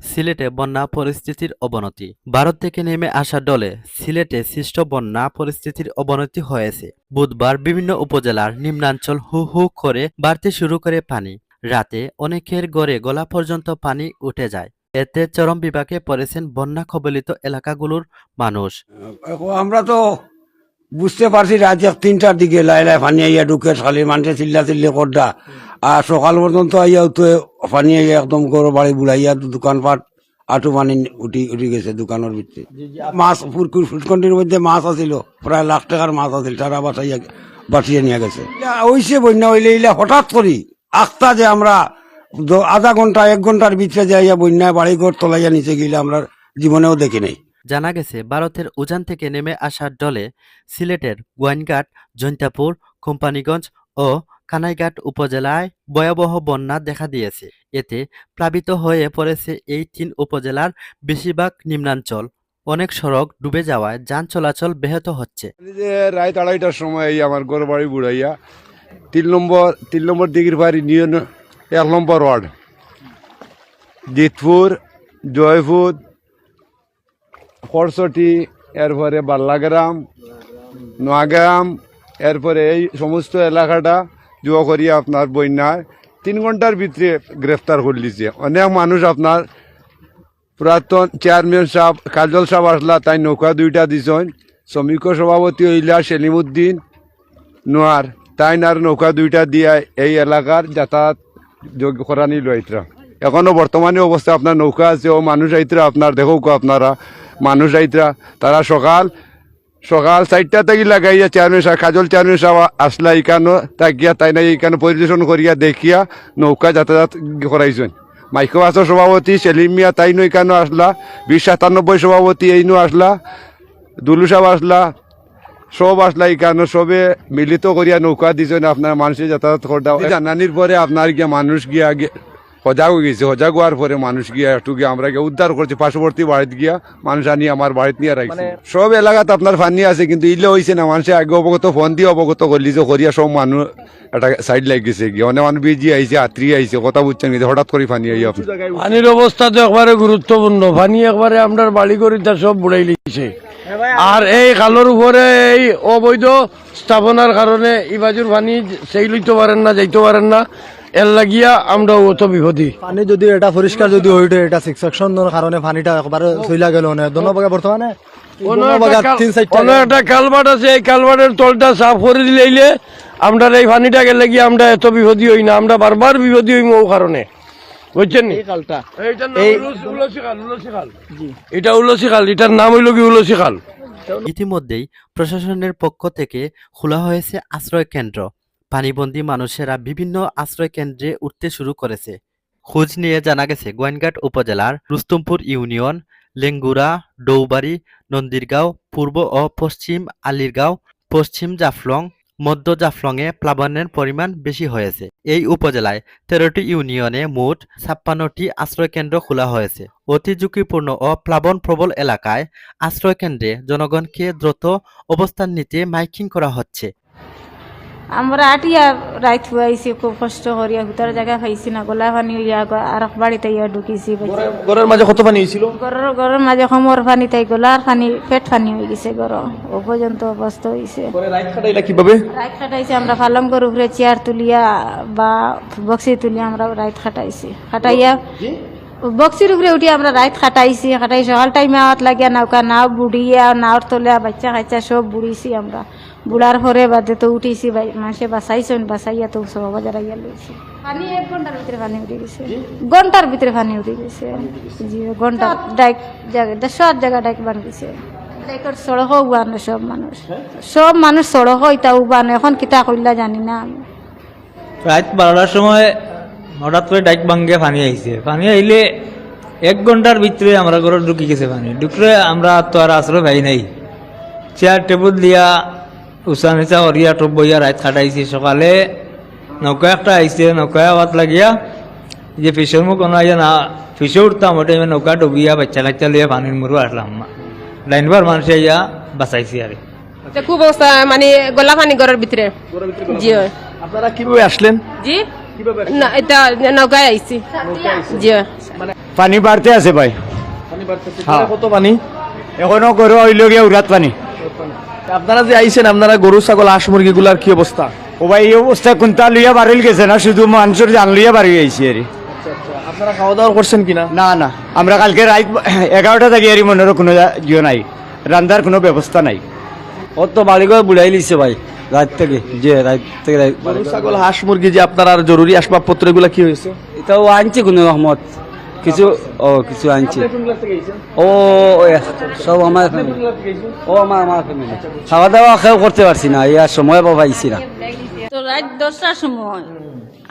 সিলেটে বন্যা পরিস্থিতির অবনতি। ভারত থেকে নেমে আসা ডলে সিলেটে সৃষ্ট বন্যা পরিস্থিতির অবনতি হয়েছে। বুধবার বিভিন্ন উপজেলার নিম্নাঞ্চল হু হু করে বাড়তে শুরু করে পানি। রাতে অনেকের গড়ে গলা পর্যন্ত পানি উঠে যায়। এতে চরম বিভাগে পড়েছেন বন্যা কবলিত এলাকাগুলোর মানুষ। আমরা তো বুঝতে পারছি রাত এক তিনটার দিকে লাই লাই ফানি আইয়া ঢুকে খালি মানুষে চিল্লা চিল্লি করডা। আর সকাল পর্যন্ত আইয়া তো ফানি আইয়া একদম গরু বাড়ি বুড়াইয়া দোকানপাট আটু পানি উঠি উঠি গেছে দোকানের ভিতরে। মাছ ফুরকুর ফুটকন্ডির মধ্যে মাছ আছিল প্রায় লাখ টাকার মাছ আছিল তারা বাঁচাইয়া বাঁচিয়ে নিয়ে গেছে। ওইসে বন্যা হইলে ইলা হঠাৎ করি আখতা যে আমরা আধা ঘণ্টা এক ঘণ্টার ভিতরে যাইয়া বন্যায় বাড়ি ঘর তোলাইয়া নিচে গেলে আমরা জীবনেও দেখি নাই। জানা গেছে, ভারতের উজান থেকে নেমে আসা ডলে সিলেটের গোয়াইনঘাট, জৈন্তাপুর, কোম্পানিগঞ্জ ও কানাইঘাট উপজেলায় ভয়াবহ বন্যা দেখা দিয়েছে। এতে প্লাবিত হয়ে পড়েছে এই তিন উপজেলার বেশিরভাগ নিম্নাঞ্চল। অনেক সড়ক ডুবে যাওয়ায় যান চলাচল ব্যাহত হচ্ছে। রাত আড়াইটার সময় আমার ঘর বাড়ি বুড়াইয়া, তিন নম্বর তিন নম্বর দিঘির বাড়ি ইউনিয়ন এক নম্বর ওয়ার্ড, জিতপুর, জয়পুর খরসটি এরপরে বাল্লাগ্রাম, নোয়াগ্রাম, এরপরে এই সমস্ত এলাকাটা জুয়া করিয়া আপনার বন্যায়। তিন ঘণ্টার ভিতরে গ্রেফতার করলিছে অনেক মানুষ আপনার পুরাতন চেয়ারম্যান সাহেব, কাজল সাহেব আসলা, তাই নৌকা দুইটা দিছেন। শ্রমিক সভাপতি হইলা সেলিমুদ্দিন নোয়ার। তাই আর নৌকা দুইটা দিয়া এই এলাকার যাতায়াত করানি লইতরা এখনও বর্তমানে অবস্থা আপনার নৌকা আছে, ও মানুষ আইতরা আপনার দেখো আপনারা, মানুষ আইতরা তারা সকাল সকাল চারটা থেকে লাগাইয়া চেয়ারম্যান সাহেব, কাজল চেয়ারম্যান সাহেব আসলা ইকানো তাকিয়া তাই না ইকানো পরিদর্শন করিয়া দেখিয়া নৌকা যাতায়াত করাইছেন। মাইক্রোবাসের সভাপতি সেলিম মিয়া তাই নই কেন আসলা, বিশ সাতানব্বই সভাপতি এই নো আসলা, দুলু সাহেব আসলা, সব আসলা এখানে সবে মিলিত করিয়া নৌকা দিছেন আপনার মানুষের যাতায়াত করতে। জানানির পরে আপনার গিয়া মানুষ গিয়া সজাগ হয়ে গেছে সজাগ হওয়ার পরে মানুষ গিয়া একটু গিয়া আমরা গিয়া উদ্ধার করছি পার্শ্ববর্তী বাড়িতে গিয়া মানুষ আনি আমার বাড়িতে নিয়ে রাখছে। সব এলাকাতে আপনার ফানি আছে কিন্তু ইলে হয়েছে না মানুষে আগে অবগত ফোন দিয়ে অবগত করলি যে করিয়া সব মানুষ একটা সাইড লাগ গেছে গিয়ে। অনেক মানুষ বিজি আইছে আত্রি আইছে কথা বুঝছেন কিন্তু হঠাৎ করে ফানি আই আপনি পানির অবস্থা তো একবারে গুরুত্বপূর্ণ। পানি একবারে আপনার বাড়ি করিতা সব বুড়াই লিখছে। আর এই খালের উপরে এই অবৈধ স্থাপনার কারণে ইবাজুর পানি সেই লইতে পারেন না যাইতে পারেন না। এর লাগিয়া আমরা অত বিপদী। পানি যদি এটা পরিষ্কার যদি হইতো এটা সিক্সেকশনের কারণে পানিটা একবারে চইলা গেল না দনবাগা বর্তমানে অন্য একটা কালভার্ট আছে এই কালভার্টের তলটা সাফ করে দিলেইলে আমরা এই পানিটা গেলে গিয়ে আমরা এত বিপদী হই না আমরা বারবার বিপদী হই ও কারণে বুঝছেন নি? এটা উলসি খাল এটার নাম হইল কি উলসি খাল ইতিমধ্যেই প্রশাসনের পক্ষ থেকে খোলা হয়েছে আশ্রয় কেন্দ্র। পানিবন্দী মানুষেরা বিভিন্ন আশ্রয় কেন্দ্রে উঠতে শুরু করেছে। খোঁজ নিয়ে জানা গেছে, গোয়েনঘাট উপজেলার রুস্তমপুর ইউনিয়ন, লেঙ্গুরা, ডৌবাড়ি, নন্দিরগাঁও, পূর্ব ও পশ্চিম আলিরগাঁও, পশ্চিম জাফলং, মধ্য জাফলংয়ে প্লাবনের পরিমাণ বেশি হয়েছে। এই উপজেলায় তেরোটি ইউনিয়নে মোট ছাপ্পান্নটি আশ্রয়কেন্দ্র খোলা হয়েছে। অতি ঝুঁকিপূর্ণ ও প্লাবন প্রবল এলাকায় আশ্রয়কেন্দ্রে জনগণকে দ্রুত অবস্থান নিতে মাইকিং করা হচ্ছে। আমরা আটিয়া রাত হয়েছি খুব কষ্ট করিয়া ভিতর জায়গা পাইছি না গোলা পানি ইয়া আর বাড়িতে ইয়া ঢুকিছি ঘরের মাঝে কত পানি হয়েছিল ঘরের ঘরের মাঝে সমর পানি তাই গোলার পানি পেট পানি হয়ে গেছে ঘর ও পর্যন্ত অবস্থা হয়েছে রাইত কীভাবে রাত খাটাইছি আমরা পালঙ্গর উপরে চেয়ার তুলিয়া বা বক্সি তুলিয়া আমরা রাত খাটাইছি খাটাইয়া বক্সির উপরে উঠি আমরা রাত খাটাইছি খাটাই সকাল টাইমে আওয়াত লাগিয়া নৌকা নাও বুড়িয়া নাওর তলে বাচ্চা কাচ্চা সব বুড়িছি আমরা বুড়ার পরে বাদে তো উঠিছি মানুষে বাসাইছেন বাসাইয়া তো সব বাজার আইয়া লইছি। পানি এক ঘণ্টার ভিতরে পানি উঠে গেছে। ঘণ্টার ভিতরে পানি উঠে গেছে। জি ঘণ্টা ডাইক জায়গা সব জায়গা ডাইক বান গেছে। ডাইকর সড়ক উবানো সব মানুষ। সব মানুষ সড়ক ইতা উবানো এখন কিতা কইলা জানি না আমি। রাত বারোটার সময় হঠাৎ করে ডাইক ভাঙ্গে পানি আইছে। পানি আইলে এক ঘণ্টার ভিতরে আমরা ঘরে ঢুকি গেছে পানি। ঢুকলে আমরা তো আর আশ্রয় পাই নাই। চেয়ার টেবুল দিয়া উষা নিচা করিয়া টপ বইয়া রাত কাটাইছি সকালে নৌকা একটা আইছে নৌকায় আওয়াত লাগিয়া যে ফিসের মুখ কোনো আইয়া না ফিসে উঠতাম ওটা আমি নৌকা ডুবিয়া বাচ্চা কাচ্চা লিয়া পানির মরু আসলাম লাইনবার মানুষ আইয়া বাঁচাইছি আর খুব অবস্থা মানে গোলা পানি ঘরের ভিতরে জি আপনারা কীভাবে আসলেন? জি? না এটা নৌকায় আইছি। জি হয়। পানি বাড়তে আছে ভাই। পানি বাড়তেছে হ্যাঁ। কত পানি? এখনও গরু হইল গিয়ে উড়াত পানি। আপনারা যে আইছেন আপনারা গরু ছাগল হাঁস মুরগিগুলার কি অবস্থা? ও ভাই এই অবস্থা কোনটা লইয়া বাড়িল গেছে না শুধু মানুষের জান লইয়া বাড়ি আইছি আর আপনারা খাওয়া দাওয়া করছেন কিনা? না না। আমরা কালকে রাত এগারোটা থেকে আর মনের কোনো ইয়ে নাই। রান্দার কোনো ব্যবস্থা নাই। ওর তো বাড়িঘর বুড়াই লিছে ভাই রাত থেকে যে রাত থেকে ছাগল হাঁস মুরগি যে আপনার আর জরুরি আসবাবপত্র এগুলা কি হয়েছে? এটাও আনছি কোনো রহমত। কিছু ও কিছু আনছি। ও সব আমার ও আমার আমার ফ্যামিলি খাওয়া দাওয়া খেয়েও করতে পারছি না ইয়ার সময় পাইছি না। তো রাত দশটার সময়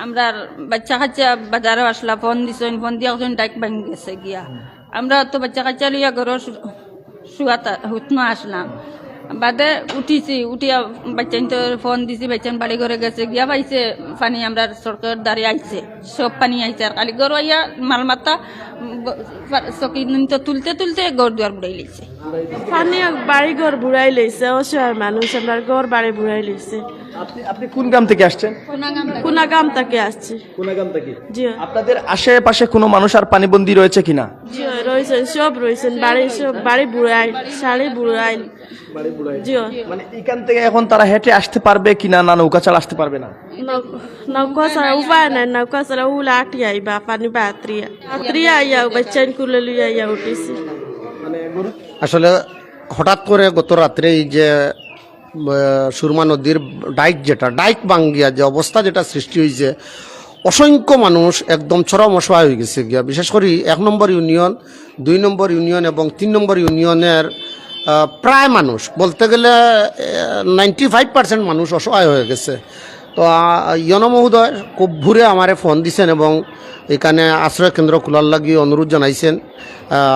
আমরা বাচ্চা কাচ্চা বাজারে আসলা ফোন দিছেন ফোন দিয়া একজন ডাইক ভাঙি গেছে গিয়া। আমরা তো বাচ্চা কাচ্চা লইয়া ঘর শুয়াতা হুতনো আসলাম। বাদে উঠিছি, উঠিয়া বাচ্চান তো ফোন দিছি বাচ্চান বাড়ি ঘরে গেছে, গিয়া পাইছে, পানি আমরা সরকার দাঁড়িয়ে আইছে, সব পানি আইছে, আর কালি ঘর আইয়া মাল মাতা চকি তো তুলতে তুলতে ঘর দুয়ার বুড়াই লিছে পানি বাড়ি ঘর বুড়াই লইছে, অসহায় মানুষ, আমরা ঘর বাড়ি বুড়াই লইছে। আপনি আপনি কোন গ্রাম থেকে আসছেন? কোনা গাম থেকে আসছে। কোন থেকে? জি। আপনাদের আশেপাশে কোনো মানুষ আর পানিবন্দী রয়েছে কিনা? জি রয়েছেন সব রয়েছেন। বাড়ি সব বাড়ি শাড়ি জি। মানে এখান থেকে এখন তারা হেঁটে আসতে পারবে কিনা না নৌকা চাল আসতে পারবে না? নৌকা ছাড়া উপায় নাই নৌকা ছাড়া উলা আটি আইবা পানি আইয়া কুলে লইয়া আইয়া উঠিছি। আসলে হঠাৎ করে গত রাত্রে এই যে সুরমা নদীর ডাইক যেটা, ডাইক বাঙ্গিয়া যে অবস্থা যেটা সৃষ্টি হয়েছে অসংখ্য মানুষ একদম চরম অসহায় হয়ে গেছে গিয়া। বিশেষ করে এক নম্বর ইউনিয়ন, দুই নম্বর ইউনিয়ন এবং তিন নম্বর ইউনিয়নের প্রায় মানুষ, বলতে গেলে নাইনটি ফাইভ পার্সেন্ট মানুষ অসহায় হয়ে গেছে। তো ইয়ন মহোদয়, খুব ভোরে আমারে ফোন দিছেন এবং এখানে আশ্রয় কেন্দ্র খোলার লাগি অনুরোধ জানাইছেন।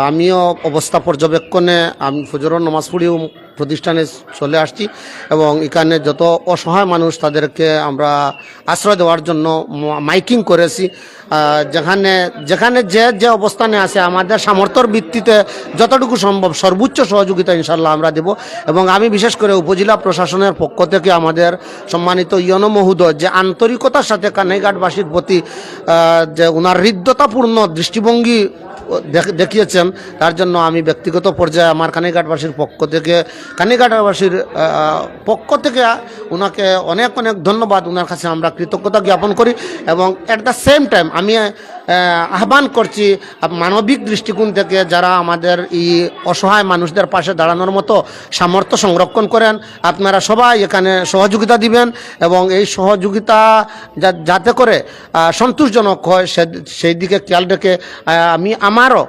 আমিও অবস্থা পর্যবেক্ষণে, আমি ফজরের নমাজ পড়িও প্রতিষ্ঠানে চলে আসছি এবং এখানে যত অসহায় মানুষ তাদেরকে আমরা আশ্রয় দেওয়ার জন্য মাইকিং করেছি। যেখানে যেখানে যে যে অবস্থানে আছে, আমাদের সামর্থ্যর ভিত্তিতে যতটুকু সম্ভব সর্বোচ্চ সহযোগিতা ইনশাল্লাহ আমরা দেব এবং আমি বিশেষ করে উপজেলা প্রশাসনের পক্ষ থেকে আমাদের সম্মানিত ইয়ন মহোদয় যে আন্তরিকতার সাথে কানাইঘাটবাসীর প্রতি যে ওনার হৃদ্যতাপূর্ণ দৃষ্টিভঙ্গি দেখিয়েছেন, তার জন্য আমি ব্যক্তিগত পর্যায়ে আমার কানিঘাটবাসীর পক্ষ থেকে, কানিঘাটবাসীর পক্ষ থেকে ওনাকে অনেক অনেক ধন্যবাদ। ওনার কাছে আমরা কৃতজ্ঞতা জ্ঞাপন করি এবং অ্যাট দ্য সেম টাইম আমি আহ্বান করছি মানবিক দৃষ্টিকোণ থেকে যারা আমাদের এই অসহায় মানুষদের পাশে দাঁড়ানোর মতো সামর্থ্য সংরক্ষণ করেন, আপনারা সবাই এখানে সহযোগিতা দিবেন এবং এই সহযোগিতা যাতে করে সন্তোষজনক হয় সেই দিকে খেয়াল রেখে আমি আমারও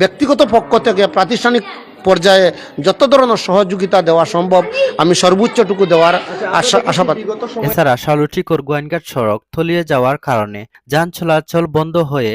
ব্যক্তিগত পক্ষ থেকে প্রাতিষ্ঠানিক পর্যায়ে যত ধরনের সহযোগিতা দেওয়া সম্ভব, আমি সর্বোচ্চটুকু দেওয়ার আশা আশাবাদ। এছাড়া শালুটিকোর গোয়াইনঘাট সড়ক তলিয়ে যাওয়ার কারণে যান চলাচল বন্ধ হয়ে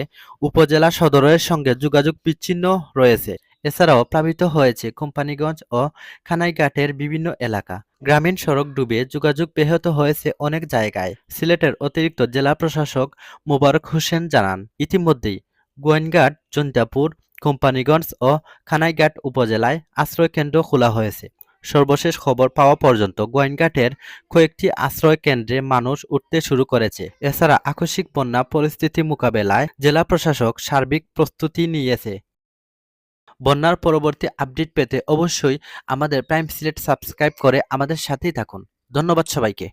উপজেলা সদরের সঙ্গে যোগাযোগ বিচ্ছিন্ন রয়েছে। এছাড়াও প্লাবিত হয়েছে কোম্পানিগঞ্জ ও খানাইঘাটের বিভিন্ন এলাকা। গ্রামীণ সড়ক ডুবে যোগাযোগ ব্যাহত হয়েছে অনেক জায়গায়। সিলেটের অতিরিক্ত জেলা প্রশাসক মোবারক হোসেন জানান, ইতিমধ্যেই গোয়েনঘাট জন্তাপুর কোম্পানিগঞ্জ ও খানাইঘাট উপজেলায় আশ্রয়কেন্দ্র খোলা হয়েছে। সর্বশেষ খবর পাওয়া পর্যন্ত গোয়াইনঘাটের কয়েকটি আশ্রয় কেন্দ্রে মানুষ উঠতে শুরু করেছে। এছাড়া আকস্মিক বন্যা পরিস্থিতি মোকাবেলায় জেলা প্রশাসক সার্বিক প্রস্তুতি নিয়েছে। বন্যার পরবর্তী আপডেট পেতে অবশ্যই আমাদের প্রাইম সিলেট সাবস্ক্রাইব করে আমাদের সাথেই থাকুন। ধন্যবাদ সবাইকে।